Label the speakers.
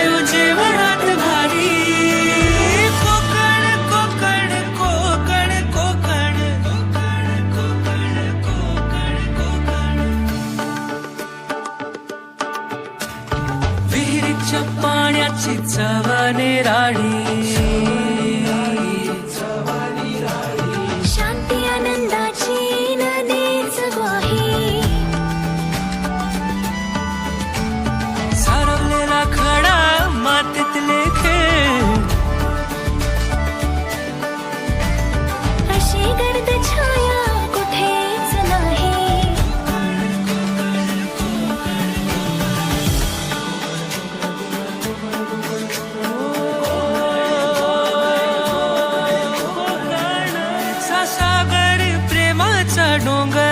Speaker 1: वायू जीवनात भारी. कोकण कोकण कोकण कोकण. कोकण कोकण कोकण कोकण विहिरीच्या पाण्याची चवाने राणी. நடுங்க